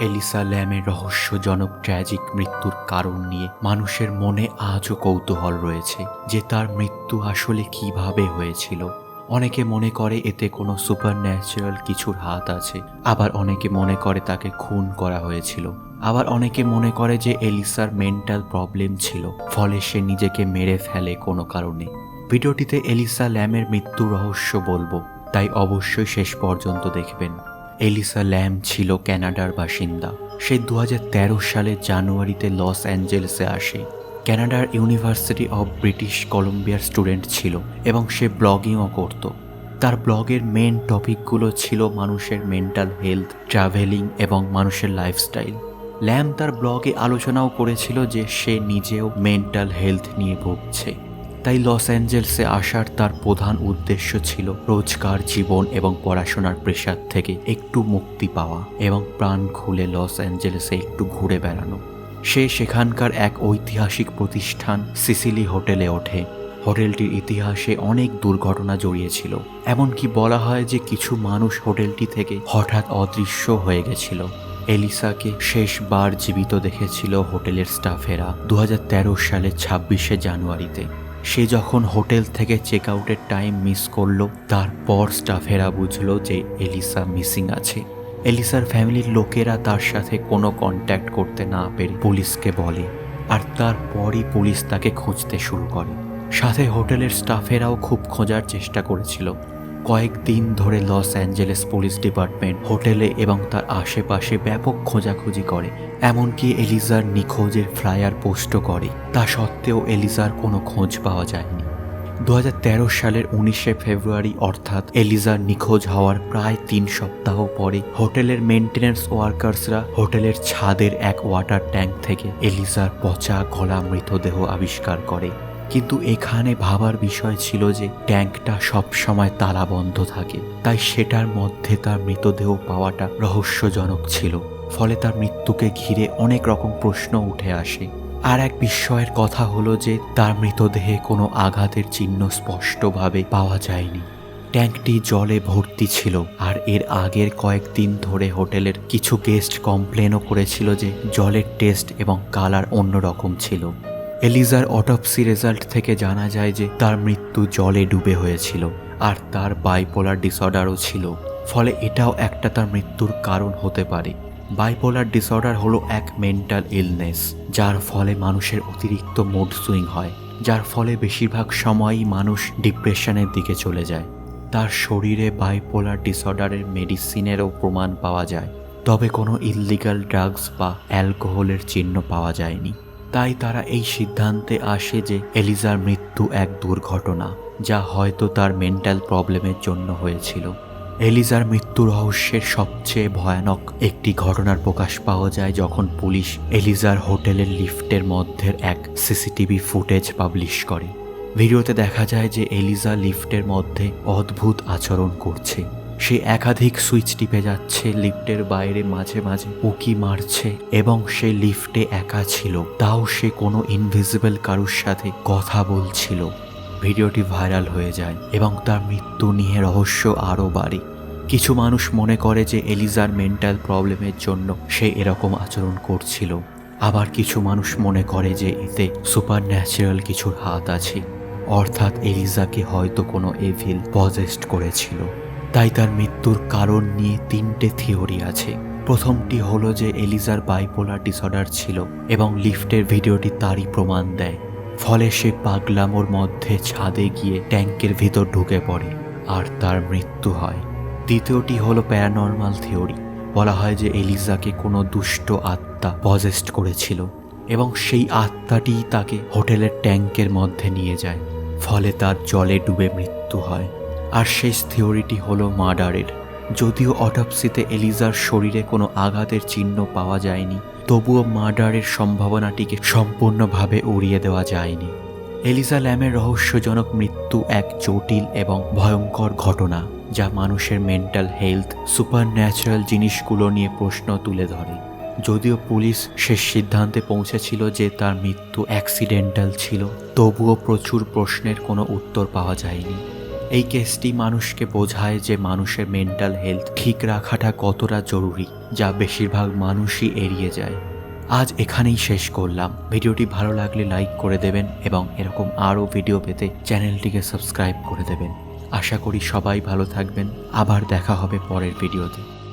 ELISA ল্যামের রহস্যজনক tragic মৃত্যুর কারণ নিয়ে মানুষের মনে আজও কৌতূহল রয়েছে যে তার মৃত্যু আসলে কীভাবে হয়েছিল। অনেকে মনে করে এতে কোনো সুপার ন্যাচারাল কিছুর হাত আছে, আবার অনেকে মনে করে তাকে খুন করা হয়েছিল। আবার অনেকে মনে করে যে এলিসার মেন্টাল প্রবলেম ছিল, ফলে সে নিজেকে মেরে ফেলে কোনো কারণে। ভিডিওটিতে এলিসা ল্যামের মৃত্যুর রহস্য বলব, তাই অবশ্যই শেষ পর্যন্ত দেখবেন। এলিসা ল্যাম ছিল ক্যানাডার বাসিন্দা। সে দু সালের জানুয়ারিতে লস অ্যাঞ্জেলেসে আসে। ক্যানাডার ইউনিভার্সিটি অব ব্রিটিশ কলম্বিয়ার স্টুডেন্ট ছিল এবং সে ব্লগিংও করত। তার ব্লগের মেন টপিকগুলো ছিল মানুষের মেন্টাল হেলথ, ট্রাভেলিং এবং মানুষের লাইফস্টাইল। ল্যাম তার ব্লগে আলোচনাও করেছিল যে সে নিজেও মেন্টাল হেলথ নিয়ে ভুগছে। তাই লস অ্যাঞ্জেলসে আসার তার প্রধান উদ্দেশ্য ছিল রোজকার জীবন এবং পড়াশোনার প্রেশার থেকে একটু মুক্তি পাওয়া এবং প্রাণ খুলে লস অ্যাঞ্জেলেসে একটু ঘুরে বেড়ানো। সে সেখানকার এক ঐতিহাসিক প্রতিষ্ঠান সিসিলি হোটেলে ওঠে। হোটেলটির ইতিহাসে অনেক দুর্ঘটনা জড়িয়েছিল। এমনকি বলা হয় যে কিছু মানুষ হোটেলটি থেকে হঠাৎ অদৃশ্য হয়ে গেছিল। এলিসাকে শেষবার জীবিত দেখেছিল হোটেলের স্টাফেরা দু হাজার তেরো সালের ছাব্বিশে জানুয়ারিতে। সে যখন হোটেল থেকে চেক আউটের টাইম মিস করল, তারপর স্টাফেরা বুঝলো যে এলিসা মিসিং আছে। এলিসার ফ্যামিলির লোকেরা তার সাথে কোনো কন্ট্যাক্ট করতে না পেরে পুলিশকে বলে, আর তারপরই পুলিশ তাকে খুঁজতে শুরু করে। সাথে হোটেলের স্টাফেরাও খুব খোঁজার চেষ্টা করেছিল। কয়েকদিন ধরে লস অ্যাঞ্জেলেস পুলিশ ডিপার্টমেন্ট, হোটেলে এবং তার আশেপাশে ব্যাপক খোঁজাখুঁজি করে। এমনকি এলিজার নিখোঁজের ফ্লায়ার পোস্টও করে। তা সত্ত্বেও এলিজার কোনো খোঁজ পাওয়া যায়নি। দু হাজার তেরো সালের উনিশে ফেব্রুয়ারি, অর্থাৎ এলিজার নিখোঁজ হওয়ার প্রায় তিন সপ্তাহ পরে, হোটেলের মেনটেন্যান্স ওয়ার্কার্সরা হোটেলের ছাদের এক ওয়াটার ট্যাঙ্ক থেকে এলিজার পচা, গলা মৃতদেহ আবিষ্কার করে। কিন্তু এখানে ভাবার বিষয় ছিল যে ট্যাঙ্কটা সবসময় তালা বন্ধ থাকে, তাই সেটার মধ্যে তার মৃতদেহ পাওয়াটা রহস্যজনক ছিল। ফলে তার মৃত্যুকে ঘিরে অনেক রকম প্রশ্ন উঠে আসে। আর এক বিস্ময়ের কথা হলো যে তার মৃতদেহে কোনো আঘাতের চিহ্ন স্পষ্টভাবে পাওয়া যায়নি। ট্যাঙ্কটি জলে ভর্তি ছিল, আর এর আগের কয়েকদিন ধরে হোটেলের কিছু গেস্ট কমপ্লেনও করেছিল যে জলের টেস্ট এবং কালার অন্যরকম ছিল। এলিজার অটপসি রেজাল্ট থেকে জানা যায় যে তার মৃত্যু জলে ডুবে হয়েছিল আর তার বাইপোলার ডিসঅর্ডারও ছিল। ফলে এটাও একটা তার মৃত্যুর কারণ হতে পারে। বাইপোলার ডিসঅর্ডার হলো এক মেন্টাল ইলনেস যার ফলে মানুষের অতিরিক্ত মুড সুইং হয়, যার ফলে বেশিরভাগ সময়ই মানুষ ডিপ্রেশনের দিকে চলে যায়। তার শরীরে বাইপোলার ডিসঅর্ডারের মেডিসিনেরও প্রমাণ পাওয়া যায়, তবে কোনো ইললিগাল ড্রাগস বা অ্যালকোহলের চিহ্ন পাওয়া যায়নি। তাই তারা এই সিদ্ধান্তে আসে যে এলিজার মৃত্যু এক দুর্ঘটনা, যা হয়তো তার মেন্টাল প্রবলেমের জন্য হয়েছিল। এলিজার মৃত্যু রহস্যের সবচেয়ে ভয়ানক একটি ঘটনার প্রকাশ পাওয়া যায় যখন পুলিশ এলিজার হোটেলের লিফটের মধ্যের এক সিসিটিভি ফুটেজ পাবলিশ করে। ভিডিওতে দেখা যায় যে এলিজা লিফটের মধ্যে অদ্ভুত আচরণ করছে। সে একাধিক সুইচ টিপে যাচ্ছে, লিফটের বাইরে মাঝে মাঝে উকি মারছে এবং সে লিফটে একা ছিল। তাও সে কোনো ইনভিজিবল কারুর সাথে কথা বলছিল। ভিডিওটি ভাইরাল হয়ে যায় এবং তার মৃত্যু নিয়ে রহস্য আরও বাড়ে। কিছু মানুষ মনে করে যে এলিজার মেন্টাল প্রবলেমের জন্য সে এরকম আচরণ করছিল। আবার কিছু মানুষ মনে করে যে এতে সুপার ন্যাচারাল কিছুর হাত আছে। অর্থাৎ এলিজাকে হয়তো কোনো এভিল পজেস্ট করেছিল। তাই তার মৃত্যুর কারণ নিয়ে তিনটে থিওরি আছে। প্রথমটি হলো যে এলিজার বাইপোলার ডিসঅর্ডার ছিল এবং লিফটের ভিডিওটি তারই প্রমাণ দেয়। ফলে সে পাগলামোর মধ্যে ছাদে গিয়ে ট্যাঙ্কের ভিতর ঢুকে পড়ে আর তার মৃত্যু হয়। দ্বিতীয়টি হলো প্যারানর্মাল থিওরি বলা হয় যে এলিজাকে কোনো দুষ্ট আত্মা পজেস্ট করেছিল এবং সেই আত্মাটিই তাকে হোটেলের ট্যাঙ্কের মধ্যে নিয়ে যায়। ফলে তার জলে ডুবে মৃত্যু হয়। আর শেষ থিওরিটি হলো মার্ডারের। যদিও অটপসিতে এলিজার শরীরে কোনো আঘাতের চিহ্ন পাওয়া যায়নি, তবুও মার্ডারের সম্ভাবনাটিকে সম্পূর্ণভাবে উড়িয়ে দেওয়া যায়নি। এলিজা ল্যামের রহস্যজনক মৃত্যু এক জটিল এবং ভয়ঙ্কর ঘটনা, যা মানুষের মেন্টাল হেলথ সুপার ন্যাচারাল জিনিসগুলো নিয়ে প্রশ্ন তুলে ধরে। যদিও পুলিশ শেষ সিদ্ধান্তে পৌঁছেছিল যে তার মৃত্যু অ্যাক্সিডেন্টাল ছিল, তবুও প্রচুর প্রশ্নের কোনো উত্তর পাওয়া যায়নি। এই কেসটি মানুষকে বোঝায় যে মানুষের মেন্টাল হেলথ ঠিক রাখাটা কতটা জরুরি, যা বেশিরভাগ মানুষই এড়িয়ে যায়। আজ এখানেই শেষ করলাম। ভিডিওটি ভালো লাগলে লাইক করে দেবেন এবং এরকম আরও ভিডিও পেতে চ্যানেলটিকে সাবস্ক্রাইব করে দেবেন। আশা করি সবাই ভালো থাকবেন। আবার দেখা হবে পরের ভিডিওতে